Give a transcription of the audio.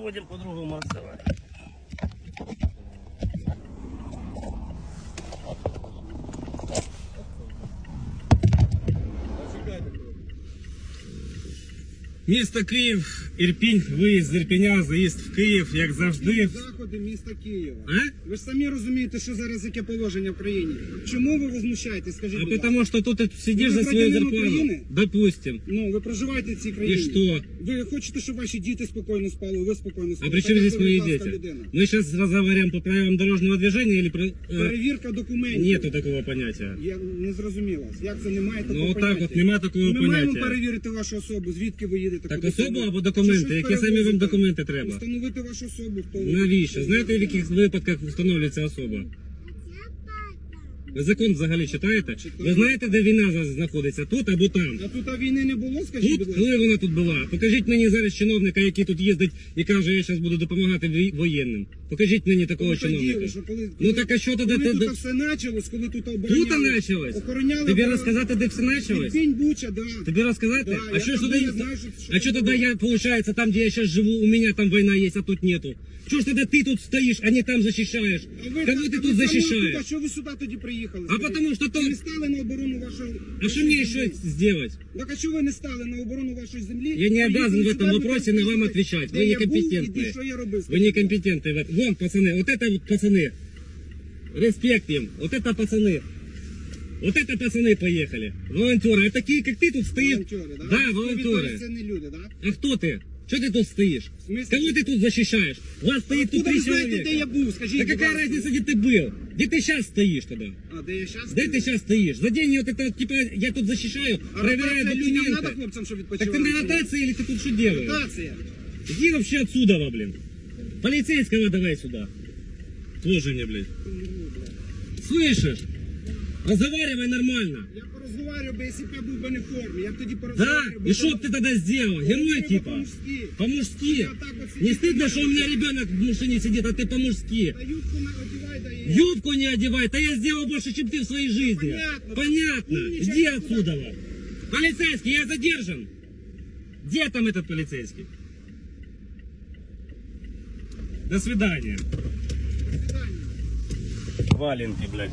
Будем по-другому расставать. Місто Київ, Ірпінь, виїзд з Ірпіня, заїзд в Київ, як завжди. Заходи міста Києва. А? Ви ж самі розумієте, що зараз яке положення в країні. Чому ви возмущаєтесь? Скажіть, А будь ласка. потому что тут ты сидишь Вы за свою гражданин зарплату. Украины? Допустим. Ну, ви проживаєте в цій И країні. что? Ви хочете, щоб ваші діти спокійно спали, ви спокійно А спали. при чем Так, здесь як мои гражданська дети? людина. Мы сейчас разговариваем по правилам дорожного движения или про... э, Перевірка документів. Нету такого понятия. Я не зрозуміла. Як це немає такого Ну отак поняття? от нема такого Ми маємо поняття. перевірити вашу особу, звідки ви їдете. Так куди особу саме? або Чи Документи? Які самі вам документи треба? Встановити вашу особу. Хто ви? Навіщо? Знаєте, в яких випадках встановлюється особа? Ви закон взагалі читаєте? Ви знаєте, де війна зараз знаходиться? Тут або там? А тут а війни не було, скажіть, Тут, ласка? коли вона тут була? Покажіть мені зараз чиновника, який тут їздить і каже, я зараз буду допомагати вій- воєнним. Покажіть мені такого Ви тоді, чиновника. що коли- Ну так а що тоді? Коли ти- тут ти- все почалось, коли тут Тут обороняли, почалось? охороняли... Тобі оборону- розказати, де все почалось? Ірпінь, Буча, да. Тобі розказати? Да, а я що ж там тоді? був, я знаю, що- що а що там тоді було. я, получается, там, где я сейчас живу, у меня там война есть, а тут нету? Что ж тогда ты тут стоишь, а не там защищаешь? А ви Кого так- ты а тут ви саме защищаешь? тут, А що ви сюди тоді приїхали? А скажіть? потому что Ви там... не стали на оборону вашої... А что мне еще сделать? Так а чого ви не стали на оборону вашої землі? Я не Поїхали обязан в сюди, этом ви вопросе на вам кажете, отвечать. де Вы я був і некомпетентны. де що я робив. Вы скажіть. некомпетентны в этом. Вон, пацаны, вот это вот пацаны. Респект им. Вот это пацаны. Вот это пацаны поехали. Волонтеры. А такие, как ты тут стоишь. Волонтери, да? Да, Ви волонтеры. Це не люди, да? А кто ты? Что ты тут стоишь? В смысле? Кого ты тут защищаешь? Вас стоит тут Откуда три ви знаєте, человека. де я був? Скажіть, Да будь какая ласка. разница, где ты был? Где ты сейчас стоишь тогда? А, де я щас? Где ты сейчас стоишь? За день вот это, типа, я тут защищаю, проверяю Ротація днем надо документы. хлопцям, щоб Так відпочивали? ты на ротации или ты тут что делаешь? Ротація. Иди вообще отсюда, во, блин. Полицейского давай сюда. Тоже мне, блядь. Слышишь? Разговаривай нормально. Я порозговарю би, якщо б я був би не в формі. Я б тоді Да? порозговарю. И что б ты тогда сделал? Герой типа? По-мужськи. По-мужски. Я так вот Не сидеть стыдно, не что у меня ребенок в машине сидит, а ты по-мужски. Та юбку на одівай, да і... Юбку не одевай, да я сделал больше, чем ты в своей жизни. Понятно. Понятно. Умничай, Иди куда? отсюда. во. Полицейский, я задержан. Где там этот полицейский? До свидания. Валенки, блядь.